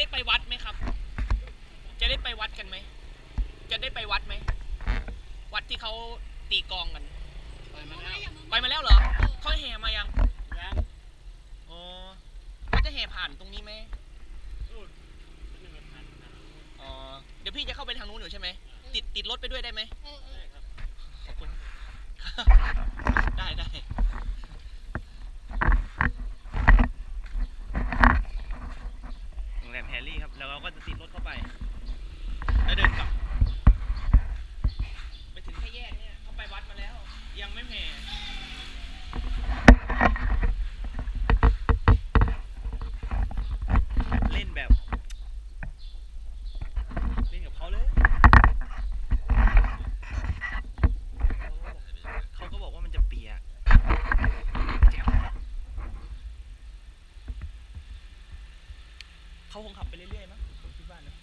วัดไหมครับ จะได้ไปวัดกันไหม จะได้ไปวัดไหม วัดที่เขาตีกลองกัน ไปมาแล้วไปมาแล้วเหรอเขาแห่มายัง ยังอ๋อเขาจะแห่ผ่านตรงนี้ไหมนู่นนั่นมันผ่านผ่านอ๋อ เดี๋ยวพี่จะเข้าไปทางนู้นอยู่ใช่ไหม ติดติดรถไปด้วยได้ไหม เออเอ ใช่ อ ครับ ขอบคุณ ได้ได้โรง แรมแฮร์รี่ครับ แล้วเราก็จะติดรถเข้าไป เขาคงขับไปเรื่อยๆมั้งผมคิดว่านะ